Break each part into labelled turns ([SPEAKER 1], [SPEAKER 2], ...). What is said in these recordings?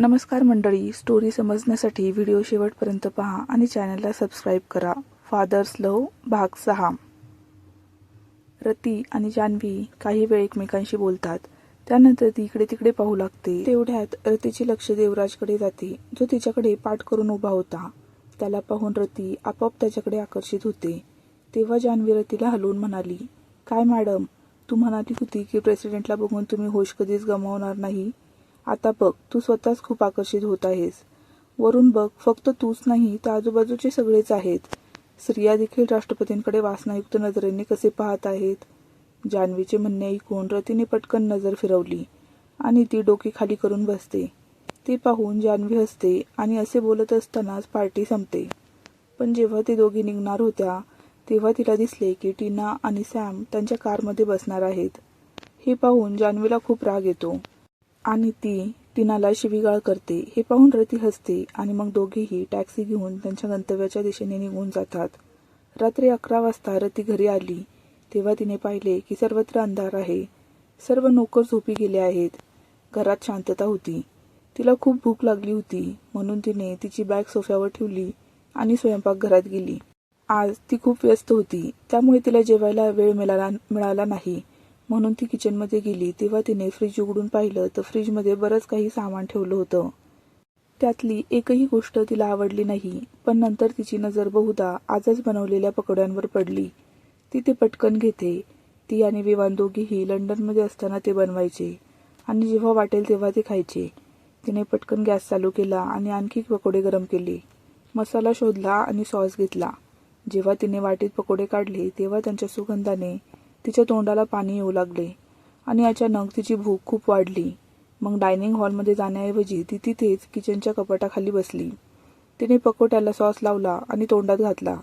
[SPEAKER 1] नमस्कार मंडळी स्टोरी समजण्यासाठी व्हिडिओ शेवटपर्यंत पहा आणि चॅनलला सबस्क्राईब करा. फादर्स लव भाग सहा. रती आणि जान्हवी काही वेळ एकमेकांशी बोलतात. त्यानंतर ती इकडे तिकडे पाहू लागते. तेवढ्यात रतीचे लक्ष देवराजकडे जाते जो तिच्याकडे पाठ करून उभा होता. त्याला पाहून रती आपोआप त्याच्याकडे आकर्षित होते. तेव्हा जान्हवी रतीला हलवून म्हणाली काय मॅडम तू म्हणाली होती की प्रेसिडेंटला बघून तुम्ही होश कधीच गमावणार नाही? आता बघ तू स्वतःच खूप आकर्षित होत आहेस. वरून बघ फक्त तूच नाही तर आजूबाजूचे सगळेच आहेत. स्त्रिया देखील राष्ट्रपतींकडे वासनायुक्त नजरेने कसे पाहत आहेत? जान्हवीचे म्हणणे ऐकून रतीने पटकन नजर फिरवली आणि ती डोकी खाली करून बसते. ते पाहून जान्हवी हसते आणि असे बोलत असतानाच पार्टी संपते. पण जेव्हा ते दोघी निघणार होत्या तेव्हा तिला दिसले की टीना आणि सॅम त्यांच्या कारमध्ये बसणार आहेत. हे पाहून जान्हवीला खूप राग येतो. आणि ती टीनाला शिवीगाळ करते. हे पाहून रती हसते आणि मग दोघेही टॅक्सी घेऊन त्यांच्या गंतव्याच्या दिशेने निघून जातात. रात्री अकरा वाजता रती घरी आली. तेव्हा तिने पाहिले की सर्वत्र अंधार आहे. सर्व नोकर झोपी गेले आहेत. घरात शांतता होती. तिला खूप भूक लागली होती. म्हणून तिने तिची बॅग सोफ्यावर ठेवली आणि स्वयंपाकघरात गेली. आज ती खूप व्यस्त होती. त्यामुळे तिला जेवायला वेळ मिळाला मिळाला नाही. म्हणून ती किचनमध्ये गेली. तेव्हा तिने फ्रीज उघडून पाहिलं तर फ्रीजमध्ये बरंच काही सामान ठेवलं होतं. त्यातली एकही गोष्ट तिला आवडली नाही. पण नंतर तिची नजर बहुधा आजच बनवलेल्या पकोड्यांवर पडली. ती ते पटकन घेते. ती आणि विवान दोघीही लंडनमध्ये असताना ते बनवायचे. आणि जेव्हा वाटेल तेव्हा ते खायचे. तिने पटकन गॅस चालू केला आणि आणखी पकोडे गरम केले. मसाला शोधला आणि सॉस घेतला. जेव्हा तिने वाटीत पकोडे काढले तेव्हा त्यांच्या सुगंधाने तिच्या तोंडाला पाणी येऊ लागले आणि अचानक तिची भूक खूप वाढली. मग डायनिंग हॉलमध्ये जाण्याऐवजी ती तिथेच किचनच्या कपाटाखाली बसली. तिने पकोट्याला सॉस लावला आणि तोंडात घातला.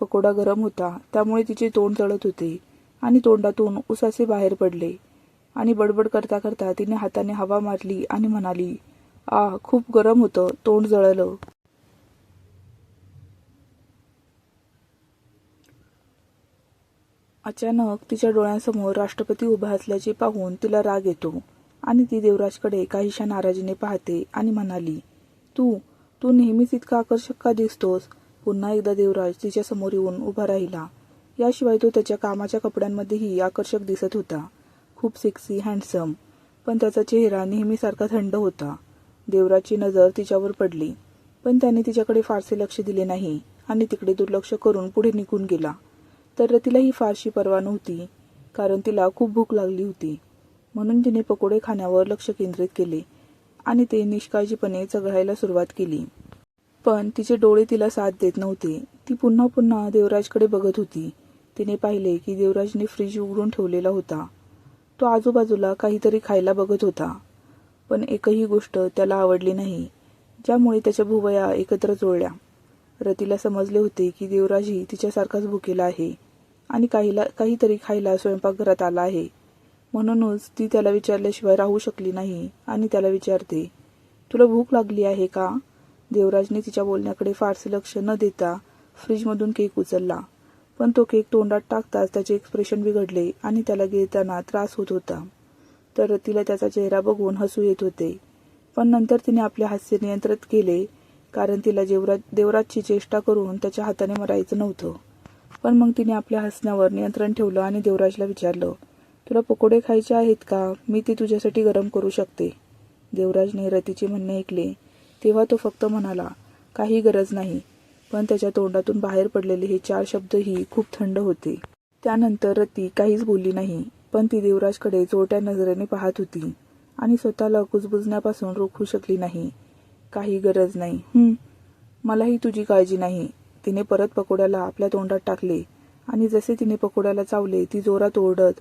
[SPEAKER 1] पकोडा गरम होता त्यामुळे तिचे तोंड जळत होते आणि तोंडातून उसासे बाहेर पडले. आणि बडबड करता करता तिने हाताने हवा मारली आणि म्हणाली आ खूप गरम होतं तोंड जळलं. अचानक तिच्या डोळ्यांसमोर राष्ट्रपती उभा असल्याचे पाहून तिला राग येतो. आणि ती देवराजकडे काहीशा नाराजीने पाहते आणि म्हणाली तू तू नेहमीच इतका आकर्षक का दिसतोस? पुन्हा एकदा देवराज तिच्या समोर येऊन उभा राहिला. याशिवाय तो त्याच्या कामाच्या कपड्यांमध्येही आकर्षक दिसत होता. खूप सेक्सी हँडसम पण त्याचा चेहरा नेहमीसारखा थंड होता. देवराजची नजर तिच्यावर पडली. पण त्याने तिच्याकडे फारसे लक्ष दिले नाही आणि तिकडे दुर्लक्ष करून पुढे निघून गेला. तर तिलाही फारशी पर्वा नव्हती कारण तिला खूप भूक लागली होती. म्हणून तिने पकोडे खाण्यावर लक्ष केंद्रित केले आणि ते निष्काळजीपणे चघळायला सुरुवात केली. पण तिचे डोळे तिला साथ देत नव्हते. ती पुन्हा पुन्हा देवराजकडे बघत होती. तिने पाहिले की देवराजने फ्रीज उघडून ठेवलेला होता. तो आजूबाजूला काहीतरी खायला बघत होता. पण एकही गोष्ट त्याला आवडली नाही ज्यामुळे त्याच्या भुवया एकत्र जोडल्या रतीला समजले होते की देवराजही तिच्यासारखाच भुकेला आहे. आणि काहीला काहीतरी खायला स्वयंपाकघरात आला आहे. म्हणूनच ती त्याला विचारल्याशिवाय राहू शकली नाही आणि त्याला विचारते तुला भूक लागली आहे का? देवराजने तिच्या बोलण्याकडे फारसे लक्ष न देता फ्रीजमधून केक उचलला. पण तो केक तोंडात टाकताच त्याचे एक्सप्रेशन बिघडले आणि त्याला गिळताना त्रास होत होता. तर तिला त्याचा चेहरा बघून हसू येत होते. पण नंतर तिने आपले हास्य नियंत्रित केले कारण तिला जेवराज देवराजची चेष्टा करून त्याच्या हाताने मरायचं नव्हतं. पण मग तिने आपल्या हसण्यावर नियंत्रण ठेवलं आणि देवराजला विचारलं तुला पकोडे खायचे आहेत का? मी ते तुझ्यासाठी गरम करू शकते. देवराजने रतीचे म्हणणे ऐकले. तेव्हा तो फक्त म्हणाला काही गरज नाही. पण त्याच्या तोंडातून बाहेर पडलेले हे चार शब्दही खूप थंड होते. त्यानंतर रती काहीच बोलली नाही पण ती देवराजकडे चोरट्या नजरेने पाहत होती आणि स्वतःला कुजबुजण्यापासून रोखू शकली नाही. काही गरज नाही. हं मलाही तुझी काळजी नाही. तिने परत पकोड्याला आपल्या तोंडात टाकले. आणि जसे तिने पकोड्याला चावले ती जोरात ओरडत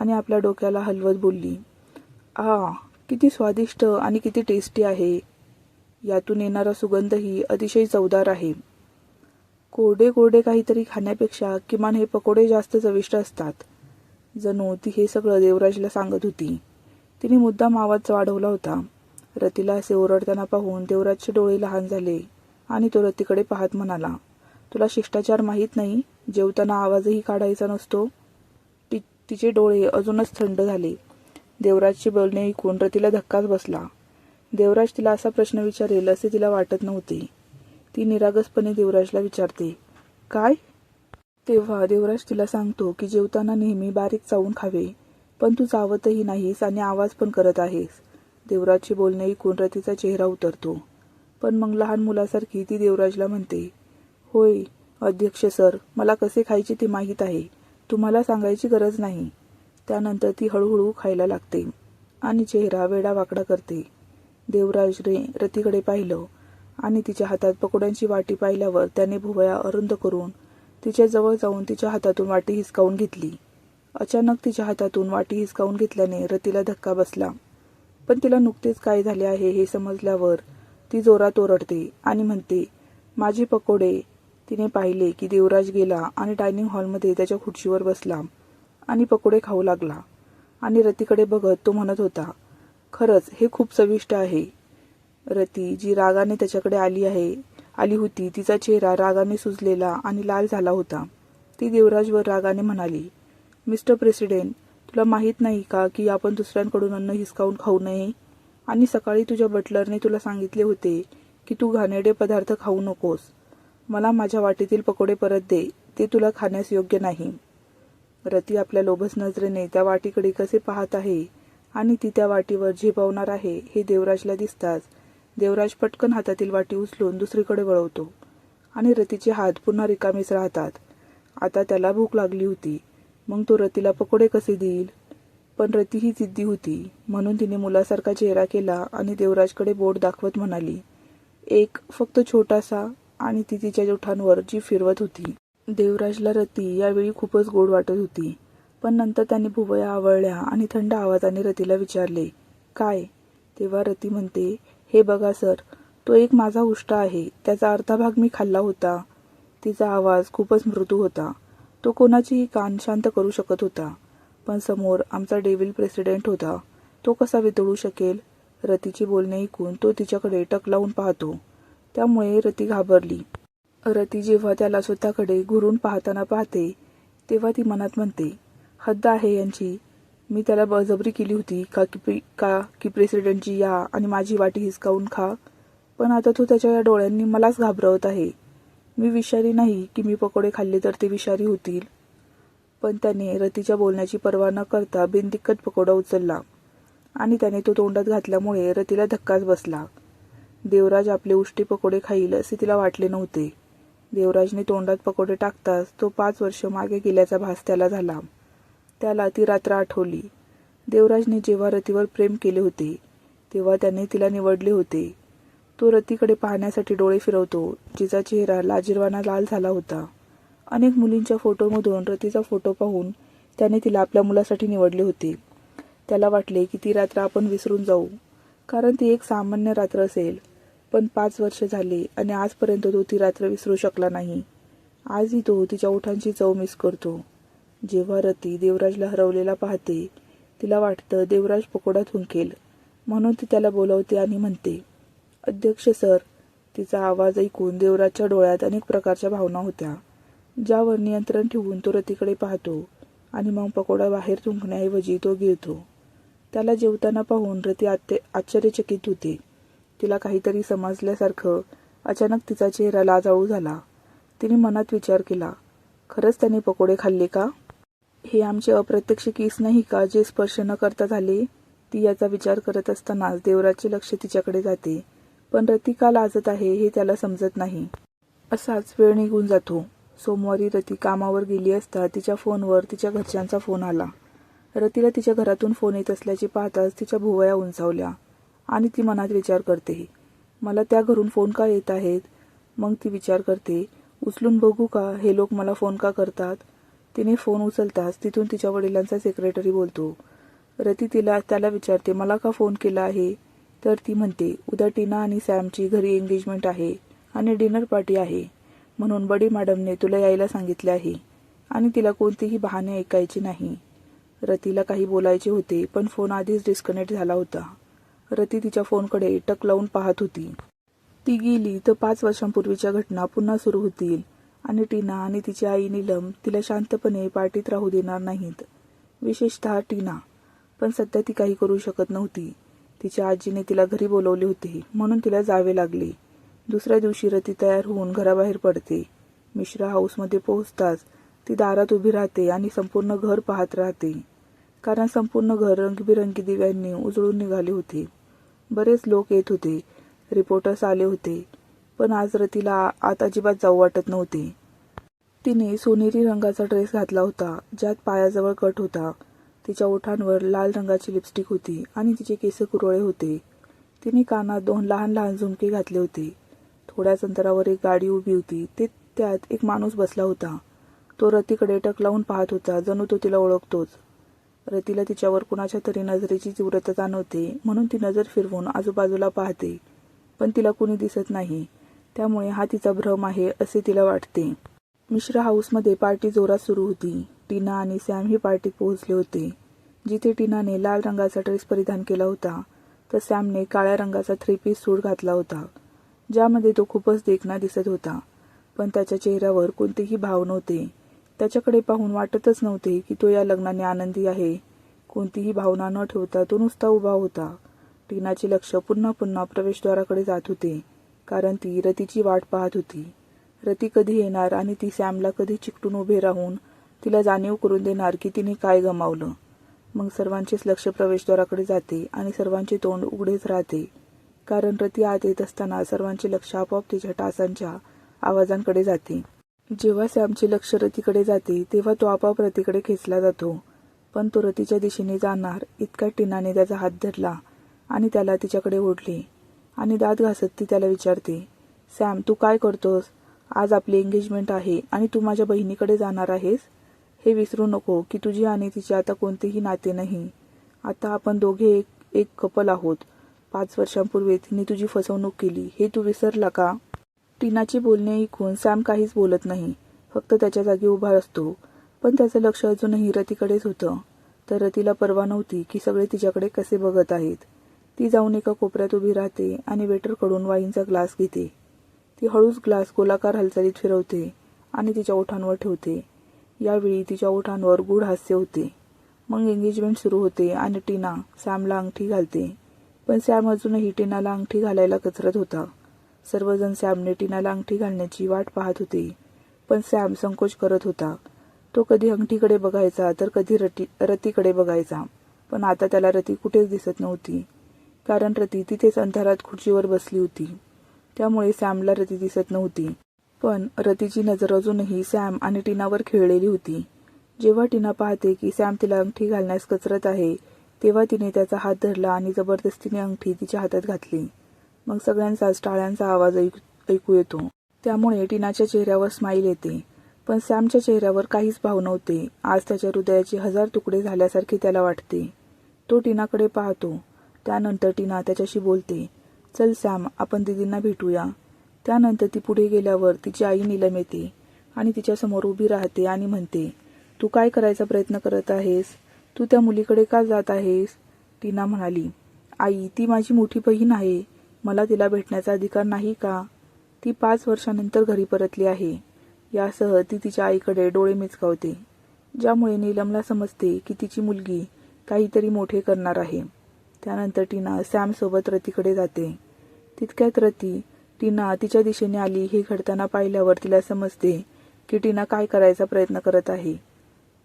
[SPEAKER 1] आणि आपल्या डोक्याला हलवत बोलली आ किती स्वादिष्ट आणि किती टेस्टी आहे. यातून येणारा सुगंधही अतिशय चवदार आहे. कोरडे कोरडे काहीतरी खाण्यापेक्षा किमान हे पकोडे जास्त चविष्ट असतात. जणू ती हे सगळं देवराजला सांगत होती. तिने मुद्दाम आवाज वाढवला होता. रतीला असे ओरडताना पाहून देवराजचे डोळे लहान झाले आणि तो रतीकडे पाहत म्हणाला तुला शिष्टाचार माहीत नाही जेवताना आवाजही काढायचा नसतो. ति तिचे डोळे अजूनच थंड झाले. देवराजचे बोलणे ऐकून रतीला धक्काच बसला. देवराज तिला असा प्रश्न विचारेल असे तिला वाटत नव्हते. ती निरागसपणे देवराजला विचारते काय? तेव्हा देवराज तिला सांगतो की जेवताना नेहमी बारीक चावून खावे पण तू चावतही नाहीस आणि आवाज पण करत आहेस. देवराजचे बोलणे ऐकून रतीचा चेहरा उतरतो. पण मग लहान मुलासारखी ती देवराजला म्हणते होय अध्यक्ष सर मला कसे खायचे ते माहीत आहे. तुम्हाला सांगायची गरज नाही. त्यानंतर ती हळूहळू खायला लागते आणि चेहरा वेडावाकडा करते. देवराजने रतीकडे पाहिलं आणि तिच्या हातात पकोड्यांची वाटी पाहिल्यावर त्याने भुवया अरुंद करून तिच्या जवळ जाऊन तिच्या हातातून वाटी हिसकावून घेतली. अचानक तिच्या हातातून वाटी हिसकावून घेतल्याने रतीला धक्का बसला. पण तिला नुकतेच काय झाले आहे हे समजल्यावर ती जोरात ओरडते आणि म्हणते माझे पकोडे तिने पाहिले की देवराज गेला आणि डायनिंग हॉलमध्ये त्याच्या खुर्चीवर बसला आणि पकोडे खाऊ लागला. आणि रतीकडे बघत तो म्हणत होता खरंच हे खूप चविष्ट आहे. रती जी रागाने त्याच्याकडे आली आहे आली होती तिचा चेहरा रागाने सुजलेला आणि लाल झाला होता. ती देवराजवर रागाने म्हणाली मिस्टर प्रेसिडेंट तुला माहीत नाही का की आपण दुसऱ्यांकडून अन्न हिसकावून खाऊ नये? आणि सकाळी तुझ्या बटलरने तुला सांगितले होते की तू घाणेरडे पदार्थ खाऊ नकोस. मला माझ्या वाटीतील पकोडे परत दे. ते तुला खाण्यास योग्य नाही. रती आपल्या लोभस नजरेने त्या वाटीकडे कसे पाहत आहे आणि ती त्या वाटीवर झेपावणार आहे हे देवराजला दिसताच. देवराज पटकन हातातील वाटी उचलून दुसरीकडे वळवतो आणि रतीचे हात पुन्हा रिकामेच राहतात. आता त्याला भूक लागली होती. मग तो रतीला पकोडे कसे देईल? पण रती ही जिद्दी होती. म्हणून तिने मुलासारखा चेहरा केला आणि देवराजकडे बोट दाखवत म्हणाली एक फक्त छोटासा आणि ती तिच्या जोठांवर जी फिरवत होती. देवराजला रती यावेळी खूपच गोड वाटत होती. पण नंतर त्यांनी भुवया आवळल्या आणि थंड आवाजाने रतीला विचारले काय? तेव्हा रती म्हणते हे बघा सर तो एक माझा उष्ट आहे त्याचा अर्धा भाग मी खाल्ला होता. तिचा आवाज खूपच मृदू होता. तो कोणाचीही कान शांत करू शकत होता. पण समोर आमचा डेव्हिल प्रेसिडेंट होता. तो कसा वितळू शकेल? रतीची बोलणे ऐकून तो तिच्याकडे टक लावून पाहतो. त्यामुळे रती घाबरली. रती जेव्हा त्याला स्वतःकडे घुरून पाहताना पाहते तेव्हा ती मनात म्हणते हद्द आहे यांची. मी त्याला बळजबरी केली होती. का की का की प्रेसिडेंटची या आणि माझी वाटी हिसकावून खा? पण आता तो त्याच्या या डोळ्यांनी मलाच घाबरवत आहे. मी विषारी नाही की मी पकोडे खाल्ले तर ते विषारी होतील. पण त्याने रतीच्या बोलण्याची पर्वा न करता बिनदिक्कत पकोडा उचलला आणि त्याने तो तोंडात घातल्यामुळे रतीला धक्काच बसला. देवराज आपले उष्टी पकोडे खाईल असे तिला वाटले नव्हते. देवराजने तोंडात पकोडे टाकताच तो पाच वर्ष मागे गेल्याचा भास त्याला झाला. त्याला ती रात्र आठवली. देवराजने जेव्हा रतीवर प्रेम केले होते तेव्हा त्याने तिला निवडले होते. तो रतीकडे पाहण्यासाठी डोळे फिरवतो जिचा चेहरा लाजिरवाना लाल झाला होता. अनेक मुलींच्या फोटोमधून रतीचा फोटो पाहून त्याने तिला आपल्या मुलासाठी निवडले होते. त्याला वाटले की ती रात्र आपण विसरून जाऊ. कारण ती एक सामान्य रात्र असेल. पण पाच वर्ष झाले आणि आजपर्यंत तो ती रात्र विसरू शकला नाही. आजही तो तिच्या ओठांची चव मिस करतो. जेव्हा रती देवराजला हरवलेला पाहते तिला वाटतं देवराज पकोडा थुंकेल. म्हणून ती त्याला बोलवते आणि म्हणते अध्यक्ष सर तिचा आवाज ऐकून देवराजच्या डोळ्यात अनेक प्रकारच्या भावना होत्या. ज्यावर नियंत्रण ठेवून तो रतीकडे पाहतो आणि मग पकोडा बाहेर थुंकण्याऐवजी तो गिळतो. त्याला जेवताना पाहून रती आत्य आश्चर्यचकित होते. तिला काहीतरी समजल्यासारखं अचानक तिचा चेहरा लाजाळू झाला. तिने मनात विचार केला खरंच त्याने पकोडे खाल्ले का? हे आमचे अप्रत्यक्ष केस नाही का जे स्पर्श न करता झाले? ती याचा विचार करत असतानाच देवराजचे लक्ष तिच्याकडे जाते. पण रती का लाजत आहे हे त्याला समजत नाही. असाच वेळ निघून जातो. सोमवारी रती कामावर गेली असता तिच्या फोनवर तिच्या घरच्यांचा फोन आला. रतीला तिच्या घरातून फोन येत असल्याचे पाहताच तिच्या भुवया उंचावल्या. आणि ती मनात विचार करते मला त्या घरून फोन का येत आहेत? मग ती विचार करते उचलून बघू का? हे लोक मला फोन का करतात? तिने फोन उचलताच तिथून तिच्या वडिलांचा सेक्रेटरी बोलतो रती तिला त्याला विचारते मला का फोन केला आहे? तर ती म्हणते उद्या टीना आणि सॅमची घरी एंगेजमेंट आहे आणि डिनर पार्टी आहे. म्हणून बडी मॅडमने तुला यायला सांगितले आहे आणि तिला कोणतेही बहाणे ऐकायचे नाही. रतीला काही बोलायचे होते पण फोन आधीच डिस्कनेक्ट झाला होता. रती तिच्या फोनकडे टक लावून पाहत होती. ती गेली तर पाच वर्षांपूर्वीच्या घटना पुन्हा सुरू होतील आणि टीना आणि तिची आई नीलम तिला शांतपणे पार्टीत राहू देणार नाहीत. विशेषतः टीना. पण सध्या ती काही करू शकत नव्हती. तिच्या आजीने तिला घरी बोलवले होते म्हणून तिला जावे लागले. दुसऱ्या दिवशी रती तयार होऊन घराबाहेर पडते. मिश्रा हाऊसमध्ये पोहोचताच ती दारात उभी राहते आणि संपूर्ण घर पाहत राहते. कारण संपूर्ण घर रंगबिरंगी दिव्यांनी उजळून निघाले होते. बरेच लोक येत होते. रिपोर्टर्स आले होते. पण आज रतीला आत अजिबात जाऊ वाटत नव्हते. तिने सोनेरी रंगाचा ड्रेस घातला होता ज्यात पायाजवळ कट होता. तिच्या ओठांवर लाल रंगाची लिपस्टिक होती आणि तिचे केस कुरळे होते. तिने कानात दोन लहान लहान झुमके घातले होते. थोड्याच अंतरावर एक गाडी उभी होती. ते त्यात एक माणूस बसला होता. तो रतीकडे टक लावून पाहत होता. जणू तो तिला ओळखतोच. रतीला तिच्यावर कुणाच्या तरी नजरेची तीव्रता जाणवते म्हणून ती नजर फिरवून आजूबाजूला पाहते. पण तिला कुणी दिसत नाही. त्यामुळे हा तिचा भ्रम आहे असे तिला वाटते. मिश्रा हाऊसमध्ये पार्टी जोरात सुरू होती. टीना आणि सॅम ही पार्टीत पोहोचले होते. जिथे टीनाने लाल रंगाचा ड्रेस परिधान केला होता तर सॅमने काळ्या रंगाचा थ्री पीस सूट घातला होता ज्यामध्ये तो खूपच देखणा दिसत होता. पण त्याच्या चेहऱ्यावर कोणतेही भाव नव्हते. त्याच्याकडे पाहून वाटतच नव्हते की तो या लग्नाने आनंदी आहे. कोणतीही भावना न ठेवता तो नुसता उभा होता. टीनाचे लक्ष पुन्हा पुन्हा प्रवेशद्वाराकडे जात होते कारण ती रतीची वाट पाहत होती. रती कधी येणार आणि ती सॅमला कधी चिकटून उभे राहून तिला जाणीव करून देणार की तिने काय गमावलं. मग सर्वांचेच लक्ष प्रवेशद्वाराकडे जाते आणि सर्वांचे तोंड उघडेच राहते कारण रती आत येत असताना सर्वांचे लक्ष आपोआप तिच्या टासांच्या आवाजांकडे जाते. जेव्हा सॅमचे लक्ष रतीकडे जाते तेव्हा तो आपोआप रतीकडे खेचला जातो. पण तो रतीच्या दिशेने जाणार इतक्या टिनाने त्याचा हात धरला आणि त्याला तिच्याकडे ओढले आणि दात घासत ती त्याला विचारते सॅम तू काय करतोस? आज आपली एंगेजमेंट आहे आणि तू माझ्या बहिणीकडे जाणार आहेस? हे विसरू नको की तुझी आणि तिचे आता कोणतेही नाते नाही. आता आपण दोघे एक एक कपल आहोत. पाच वर्षांपूर्वी तिने तुझी फसवणूक केली. हे तू विसरला का? टीनाची बोलणे ऐकून सॅम काहीच बोलत नाही. फक्त त्याच्या जागी उभा असतो. पण त्याचं लक्ष अजूनही रतीकडेच होतं. तर रतीला परवा नव्हती की सगळे तिच्याकडे कसे बघत आहेत. ती जाऊन एका कोपऱ्यात उभी राहते आणि वेटरकडून वाईनचा ग्लास घेते. ती हळूच ग्लास गोलाकार हालचालीत फिरवते आणि तिच्या ओठांवर ठेवते. यावेळी तिच्या ओठांवर गूढ हास्य होते. मग एंगेजमेंट सुरू होते आणि टीना सॅमला अंगठी घालते. पण सॅम अजूनही टीनाला अंगठी घालायला कचरत होता. सर्वजण सॅमने टीनाला अंगठी घालण्याची वाट पाहत होते. पण सॅम संकोच करत होता. तो कधी अंगठीकडे बघायचा तर कधी रती रतीकडे बघायचा. पण आता त्याला रती कुठेच दिसत नव्हती. कारण रती तिथेच अंधारात खुर्चीवर बसली होती. त्यामुळे सॅमला रती दिसत नव्हती. पण रतीची नजर अजूनही सॅम आणि टीनावर खेळलेली होती. जेव्हा टीना पाहते की सॅम तिला अंगठी घालण्यास कचरत आहे तेव्हा तिने त्याचा हात धरला आणि जबरदस्तीने अंगठी तिच्या हातात घातली. मग सगळ्यांचाच टाळ्यांचा आवाज ऐकू येतो. त्यामुळे टीनाच्या चेहऱ्यावर स्माईल येते. पण सॅमच्या चेहऱ्यावर काहीच भाव नव्हते. आज त्याच्या हृदयाचे हजार तुकडे झाल्यासारखे त्याला वाटते. तो टीनाकडे पाहतो. त्यानंतर टीना त्याच्याशी बोलते. चल सॅम आपण दिदींना भेटूया. त्यानंतर ती पुढे गेल्यावर तिची आई नीलम येते आणि तिच्यासमोर उभी राहते आणि म्हणते तू काय करायचा प्रयत्न करत आहेस? तू त्या मुलीकडे का जात आहेस? टीना म्हणाली आई ती माझी मोठी बहीण आहे. मला तिला भेटण्याचा अधिकार नाही का? ती पाच वर्षानंतर घरी परतली आहे. यासह ती तिच्या आईकडे डोळे मिचकावते ज्यामुळे नीलमला समजते की तिची मुलगी काहीतरी मोठे करणार आहे. त्यानंतर टीना सॅमसोबत रतीकडे जाते. तितक्यात रती टीना तिच्या दिशेने आली हे घडताना पाहिल्यावर तिला समजते की टीना काय करायचा प्रयत्न करत आहे.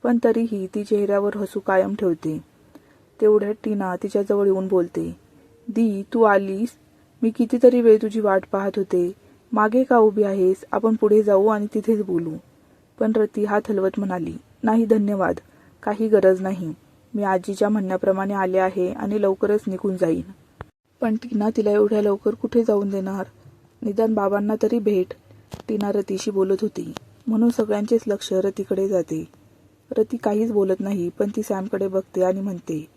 [SPEAKER 1] पण तरीही ती चेहऱ्यावर हसू कायम ठेवते. तेवढ्यात टीना तिच्याजवळ येऊन बोलते दी तू आलीस? मी कितीतरी वेळ तुझी वाट पाहत होते. मागे का उभी आहेस? आपण पुढे जाऊ आणि तिथेच बोलू. पण रती हात हलवत म्हणाली नाही धन्यवाद. काही गरज नाही. मी आजीच्या म्हणण्याप्रमाणे आले आहे आणि लवकरच निघून जाईन. पण टीना तिला एवढ्या लवकर कुठे जाऊन देणार? निदान बाबांना तरी भेट. टीना रतीशी बोलत होती. म्हणून सगळ्यांचेच लक्ष रतीकडे जाते. रती काहीच बोलत नाही पण ती सॅमकडे बघते आणि म्हणते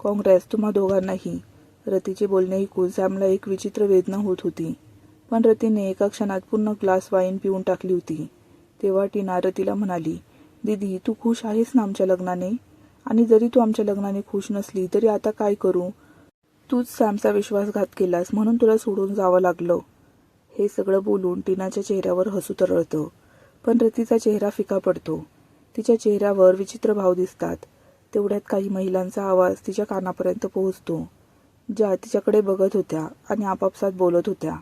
[SPEAKER 1] काँग्रेस तुम्हा दोघांनाही रतीचे बोलणे ऐकून सॅमला एक विचित्र वेदना होत होती. पण रतीने एका क्षणात पूर्ण ग्लास वाईन पिऊन टाकली होती. तेव्हा टीना रतीला म्हणाली दीदी तू खुश आहेस ना आमच्या लग्नाने? आणि जरी तू आमच्या लग्नाने खुश नसली तरी आता काय करू? तूच सॅमचा विश्वासघात केलास म्हणून तुला सोडून जावं लागलं. हे सगळं बोलून टीनाच्या चेहऱ्यावर हसू तरळतं. पण रतीचा चेहरा फिका पडतो. तिच्या चेहऱ्यावर विचित्र भाव दिसतात. तेवढ्यात काही महिलांचा आवाज तिच्या कानापर्यंत पोहोचतो. ज्या तिच्याकडे बघत होत्या आणि आपापसात बोलत होत्या.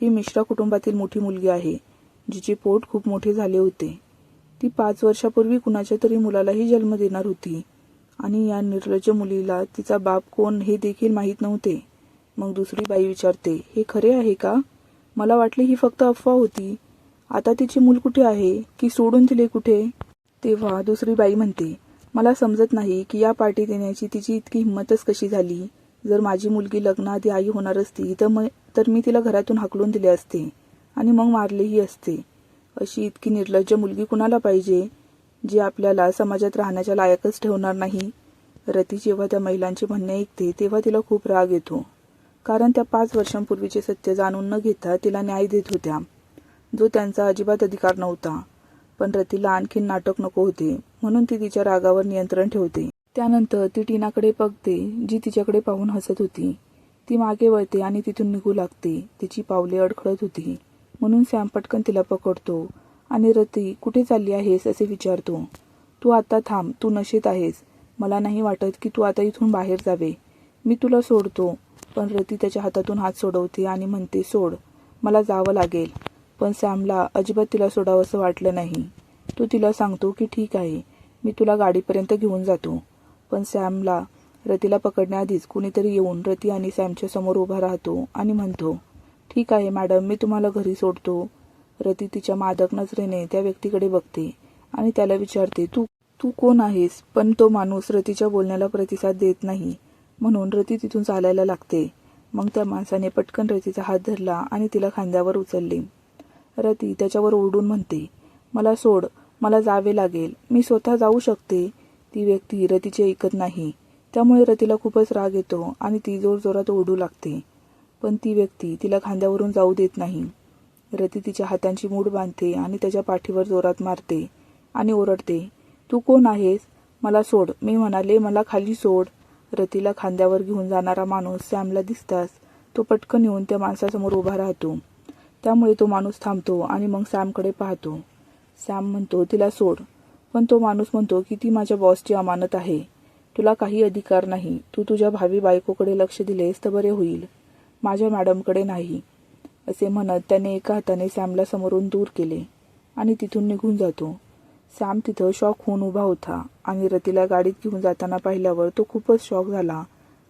[SPEAKER 1] ही मिश्रा कुटुंबातील मोठी मुलगी आहे जिचे पोट खूप मोठे झाले होते. ती पाच वर्षापूर्वी कुणाच्या तरी मुलालाही जन्म देणार होती आणि या निर्लज्ज मुलीला तिचा बाप कोण हे देखील माहीत नव्हते. मग दुसरी बाई विचारते हे खरे आहे का? मला वाटले ही फक्त अफवा होती. आता तिचे मूल कुठे आहे? की सोडून दिले कुठे? तेव्हा दुसरी बाई म्हणते मला समजत नाही की या पार्टीत येण्याची तिची इतकी हिंमतच कशी झाली? जर माझी मुलगी लग्नाआधी आई होणार असती तर म तर मी तिला घरातून हाकलून दिले असते आणि मग मारलेही असते. अशी इतकी निर्लज्ज मुलगी कुणाला पाहिजे जी आपल्याला समाजात राहण्याच्या लायकच ठेवणार नाही? रती जेव्हा त्या महिलांचे म्हणणे ऐकते तेव्हा तिला खूप राग येतो. कारण त्या पाच वर्षांपूर्वीचे सत्य जाणून न घेता तिला न्याय देत होत्या. जो त्यांचा अजिबात अधिकार नव्हता. पण रतीला आणखीन नाटक नको होते म्हणून ती तिच्या रागावर नियंत्रण ठेवते. त्यानंतर ती टीनाकडे बघते जी तिच्याकडे पाहून हसत होती. ती मागे वळते आणि तिथून निघू लागते. तिची पावले अडखळत होती. म्हणून सॅम पटकन तिला पकडतो आणि रती कुठे चालली आहेस? असे विचारतो. तू आता थांब तू नशेत आहेस. मला नाही वाटत की तू आता इथून बाहेर जावे. मी तुला सोडतो. पण रती त्याच्या हातातून हात सोडवते आणि म्हणते सोड मला जावं लागेल. पण सॅमला अजिबात तिला सोडावंसं वाटलं नाही. तो तिला सांगतो की ठीक आहे. मी तुला गाडीपर्यंत घेऊन जातो. पण सॅमला रतीला पकडण्याआधीच कुणीतरी येऊन रती आणि सॅमच्या समोर उभा राहतो आणि म्हणतो ठीक आहे मॅडम मी तुम्हाला घरी सोडतो. रती तिच्या मादक नजरेने त्या व्यक्तीकडे बघते आणि त्याला विचारते तू तू कोण आहेस? पण तो माणूस रतीच्या बोलण्याला प्रतिसाद देत नाही. म्हणून रती तिथून चालायला लागते. मग त्या माणसाने पटकन रतीचा हात धरला आणि तिला खांद्यावर उचलले. रती त्याच्यावर ओरडून म्हणते मला सोड मला जावे लागेल. मी स्वतः जाऊ शकते ती व्यक्ती रतीचे ऐकत नाही. त्यामुळे रतीला खूपच राग येतो आणि ती जोरजोरात ओढू लागते. पण ती व्यक्ती तिला खांद्यावरून जाऊ देत नाही. रती तिच्या हातांची मूठ बांधते आणि त्याच्या पाठीवर जोरात मारते आणि ओरडते तू कोण आहेस? मला सोड. मी म्हणाले मला खाली सोड. रतीला खांद्यावर घेऊन जाणारा माणूस सॅमला दिसताच तो पटकन येऊन त्या माणसासमोर उभा राहतो. त्यामुळे तो माणूस थांबतो आणि मग सॅमकडे पाहतो. सॅम म्हणतो तिला सोड. पण तो माणूस म्हणतो की ती माझ्या बॉसची अमानत आहे. तुला काही अधिकार नाही. तू तुझ्या भावी बायकोकडे लक्ष दिलेस तर बरे होईल. माझ्या मॅडमकडे नाही. असे म्हणत त्याने एका हाताने सॅमला समोरून दूर केले आणि तिथून निघून जातो. सॅम तिथं शॉक होऊन उभा होता आणि रतीला गाडीत घेऊन जाताना पाहिल्यावर तो खूपच शॉक झाला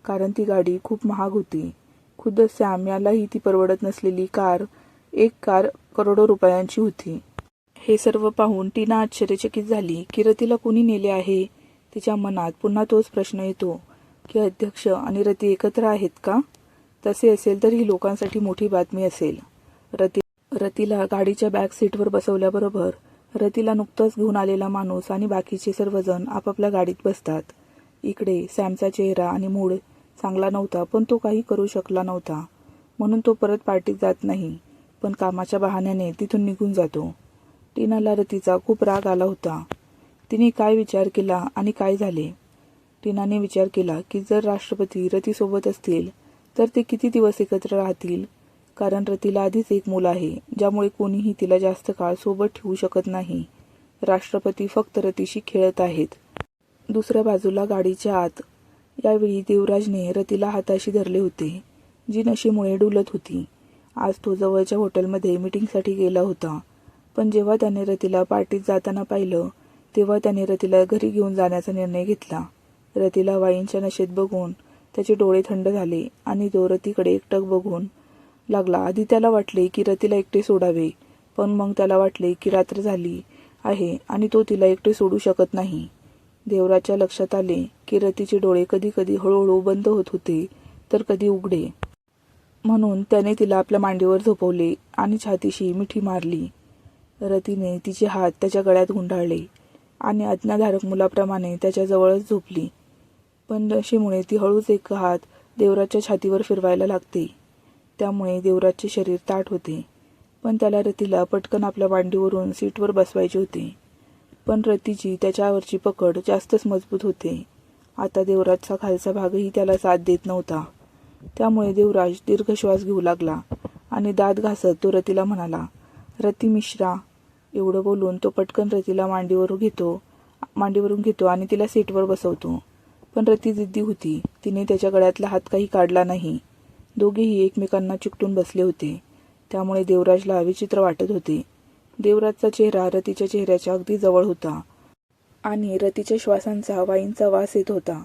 [SPEAKER 1] कारण ती गाडी खूप महाग होती. खुद्द सॅम यालाही ती परवडत नसलेली कार एक कार करोडो रुपयांची होती. हे सर्व पाहून टीना आश्चर्यचकित झाली. की रतीला कोणी नेले आहे? तिच्या मनात पुन्हा तोच प्रश्न येतो की अध्यक्ष आणि रती एकत्र आहेत का? तसे असेल तर ही लोकांसाठी मोठी बातमी असेल. रती रतीला गाडीच्या बॅक सीटवर बसवल्याबरोबर रतीला नुकतंच घेऊन आलेला माणूस आणि बाकीचे सर्वजण आपापल्या गाडीत बसतात. इकडे सॅमचा चेहरा आणि मूड चांगला नव्हता पण तो काही करू शकला नव्हता. म्हणून तो परत पार्टीत जात नाही पण कामाच्या बहाण्याने तिथून निघून जातो. टीनाला रतीचा खूप राग आला होता. तिने काय विचार केला आणि काय झाले? टीनाने विचार केला की जर राष्ट्रपती रतीसोबत असतील तर ते किती दिवस एकत्र राहतील? कारण रतीला आधीच एक मूल आहे ज्यामुळे कोणीही तिला जास्त काळ सोबत ठेवू शकत नाही. राष्ट्रपती फक्त रतीशी खेळत आहेत. दुसऱ्या बाजूला गाडीच्या आत. यावेळी देवराजने रतीला हाताशी धरले होते जी नशेमुळे डुलत होती. आज तो जवळच्या हॉटेलमध्ये मीटिंगसाठी गेला होता. पण जेव्हा त्याने रतीला पार्टीत जाताना पाहिलं तेव्हा त्याने रतीला घरी घेऊन जाण्याचा निर्णय घेतला. रतीला वाईंच्या नशेत बघून त्याचे डोळे थंड झाले आणि तो रतीकडे एकटक बघून लागला. आधी त्याला वाटले की रतीला एकटे सोडावे पण मग त्याला वाटले की रात्र झाली आहे आणि तो तिला एकटे सोडू शकत नाही. देवराच्या लक्षात आले की रतीचे डोळे कधी कधी हळूहळू बंद होत होते तर कधी उघडे. म्हणून त्याने तिला आपल्या मांडीवर झोपवले आणि छातीशी मिठी मारली. रतीने तिचे हात त्याच्या गळ्यात गुंडाळले आणि आज्ञाधारक मुलाप्रमाणे त्याच्याजवळच झोपली. पण नशेमुळे ती हळूच एक हात देवराजच्या छातीवर फिरवायला लागते. त्यामुळे देवराजचे शरीर ताट होते. पण त्याला रतीला पटकन आपल्या मांडीवरून सीटवर बसवायचे होते. पण रतीची त्याच्यावरची पकड जास्तच मजबूत होते. आता देवराजचा खालचा भागही त्याला साथ देत नव्हता. त्यामुळे देवराज दीर्घ श्वास घेऊ लागला आणि दात घासत तो रतीला म्हणाला रती मिश्रा. एवढं बोलून तो पटकन रतीला मांडीवर घेतो. मांडीवरून घेतो आणि तिला सीटवर बसवतो. पण रती जिद्दी होती. तिने त्याच्या गळ्यातला हात काही काढला नाही. दोघेही एकमेकांना चिकटून बसले होते. त्यामुळे देवराजला विचित्र वाटत होते. देवराजचा चेहरा रतीच्या चेहऱ्याच्या अगदी जवळ होता. आणि रतीच्या श्वासांचा वाईंचा वास येत होता.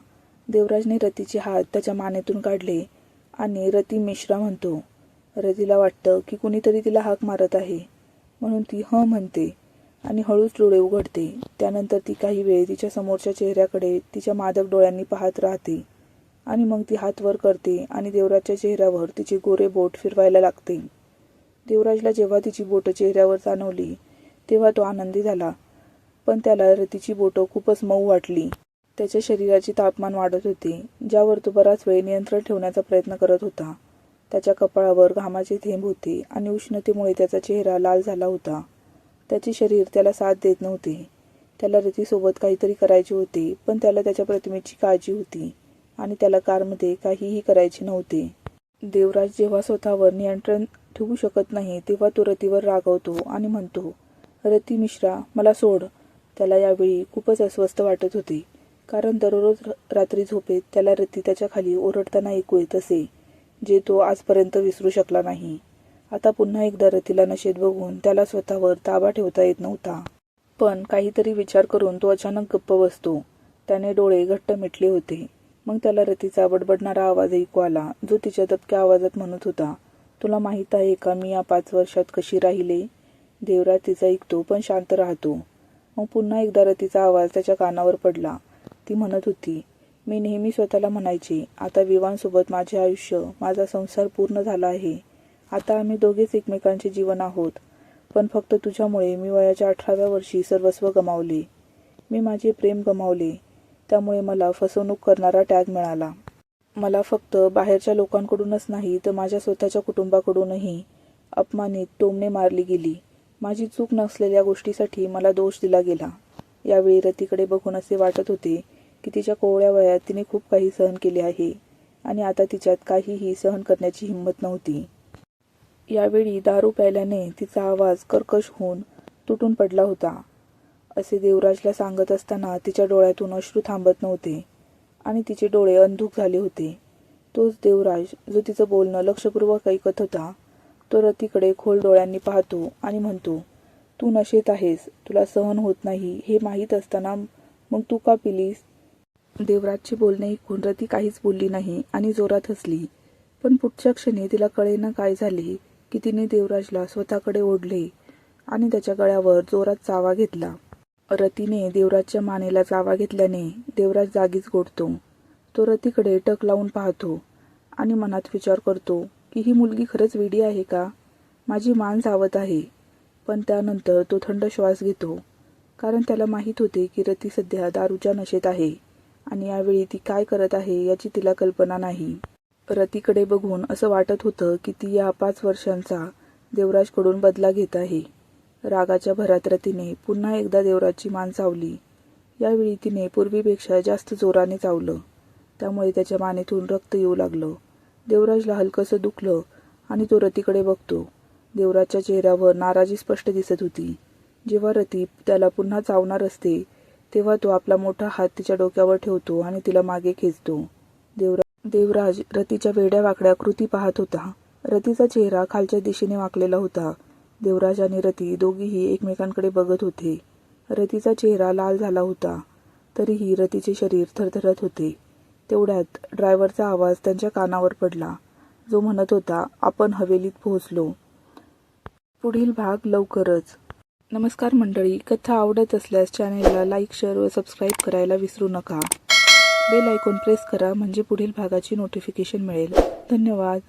[SPEAKER 1] देवराजने रतीचे हात त्याच्या मानेतून काढले आणि रती मिश्रा म्हणतो रतीला वाटतं की कुणीतरी तिला हाक मारत आहे. म्हणून ती ह म्हणते आणि हळूच डोळे उघडते. त्यानंतर ती काही वेळ तिच्या समोरच्या चेहऱ्याकडे तिच्या मादक डोळ्यांनी पाहत राहते आणि मग ती हात वर करते आणि देवराजच्या चेहऱ्यावर तिचे गोरे बोट फिरवायला लागते. देवराजला जेव्हा तिची बोटं चेहऱ्यावर जाणवली तेव्हा तो आनंदी झाला पण त्याला रतीची बोटं खूपच मऊ वाटली. त्याच्या शरीराचे तापमान वाढत होते ज्यावर तो बराच वेळ नियंत्रण ठेवण्याचा प्रयत्न करत होता. त्याच्या कपाळावर घामाचे थेंब होते आणि उष्णतेमुळे त्याचा चेहरा लाल झाला होता. त्याचे शरीर त्याला साथ देत नव्हते. त्याला रतीसोबत काहीतरी करायचे होते पण त्याला त्याच्या प्रतिमेची काळजी होती आणि त्याला कारमध्ये काहीही करायचे नव्हते. देवराज जेव्हा स्वतःवर नियंत्रण ठेवू शकत नाही तेव्हा तो रतीवर रागवतो आणि म्हणतो रती मिश्रा मला सोड. त्याला यावेळी खूपच अस्वस्थ वाटत होते कारण दररोज रात्री झोपेत त्याला रती त्याच्याखाली ओरडताना ऐकू येत असे. जे तो आजपर्यंत विसरू शकला नाही. आता पुन्हा एकदा रतीला नशेत बघून त्याला स्वतःवर ताबा ठेवता येत नव्हता. पण काहीतरी विचार करून तो अचानक गप्प बसतो. त्याने डोळे घट्ट मिटले होते. मग त्याला रतीचा बडबडणारा आवाज ऐकू आला जो तिच्या दबक्या आवाजात म्हणत होता तुला माहीत आहे का मी या पाच वर्षात कशी राहिले? देवराज तिचा ऐकतो पण शांत राहतो. मग पुन्हा एकदा रतीचा आवाज त्याच्या कानावर पडला. ती म्हणत होती मी नेहमी स्वतःला म्हणायचे आता विवांसोबत माझे आयुष्य माझा संसार पूर्ण झाला आहे. आता आम्ही दोघेच एकमेकांचे जीवन आहोत. पण फक्त तुझ्यामुळे मी वयाच्या अठराव्या वर्षी सर्वस्व गमावले. मी माझे प्रेम गमावले. त्यामुळे मला फसवणूक करणारा टॅग मिळाला. मला फक्त बाहेरच्या लोकांकडूनच नाही तर माझ्या स्वतःच्या कुटुंबाकडूनही अपमानित टोमणे मारली गेली. माझी चूक नसलेल्या गोष्टीसाठी मला दोष दिला गेला. यावेळी रतीकडे बघून असे वाटत होते की तिच्या कोवळ्या वयात तिने खूप काही सहन केले आहे आणि आता तिच्यात काहीही सहन करण्याची हिंमत नव्हती. यावेळी दारू प्यायल्याने तिचा आवाज कर्कश होऊन तुटून पडला होता. असे देवराजला सांगत असताना तिच्या डोळ्यातून अश्रू थांबत नव्हते आणि तिचे डोळे अंधुक झाले होते. तोच देवराज जो तिचं बोलणं लक्षपूर्वक ऐकत होता तो रतीकडे खोल डोळ्यांनी पाहतो आणि म्हणतो तू नशेत आहेस तुला सहन होत नाही हे माहीत असताना मग तू का पिलीस? देवराजची बोलणे ऐकून रती काहीच बोलली नाही आणि जोरात हसली. पण पुढच्या क्षणी तिला कळेना काय झाले की तिने देवराजला स्वतःकडे ओढले आणि त्याच्या गळ्यावर जोरात चावा घेतला. रतीने देवराजच्या मानेला चावा घेतल्याने देवराज जागीच गोडतो. तो रतीकडे टक लावून पाहतो आणि मनात विचार करतो की ही मुलगी खरंच वेडी आहे का? माझी मान सावत आहे. पण त्यानंतर तो थंड श्वास घेतो कारण त्याला माहीत होते की रती सध्या दारूच्या नशेत आहे. आणि यावेळी ती काय करत आहे याची तिला कल्पना नाही. रतीकडे बघून असं वाटत होतं की ती या पाच वर्षांचा देवराजकडून बदला घेत आहे. रागाच्या भरात रतीने पुन्हा एकदा देवराजची मान चावली. यावेळी तिने पूर्वीपेक्षा जास्त जोराने चावलं. त्यामुळे त्याच्या मानेतून रक्त येऊ लागलं. देवराजला हलकंसं दुखलं आणि तो रतीकडे बघतो. देवराजच्या चेहऱ्यावर नाराजी स्पष्ट दिसत होती. जेव्हा रती त्याला पुन्हा चावणार असते तेव्हा तो आपला मोठा हात तिच्या डोक्यावर ठेवतो आणि तिला मागे खेचतो. देवरा देवराज रतीच्या वेड्या वाकड्या कृती पाहत होता. रतीचा चेहरा खालच्या दिशेने वाकलेला होता. देवराज आणि रती दोघीही एकमेकांकडे बघत होते. रतीचा चेहरा लाल झाला होता. तरीही रतीचे शरीर थरथरत होते. तेवढ्यात ड्रायव्हरचा आवाज त्यांच्या कानावर पडला. जो म्हणत होता आपण हवेलीत पोहोचलो. पुढील भाग लवकरच. नमस्कार मंडळी कथा आवडत असल्यास चॅनेलला लाईक शेअर व सबस्क्राईब करायला विसरू नका. बेल आयकॉन प्रेस करा म्हणजे पुढील भागाची नोटिफिकेशन मिळेल. धन्यवाद.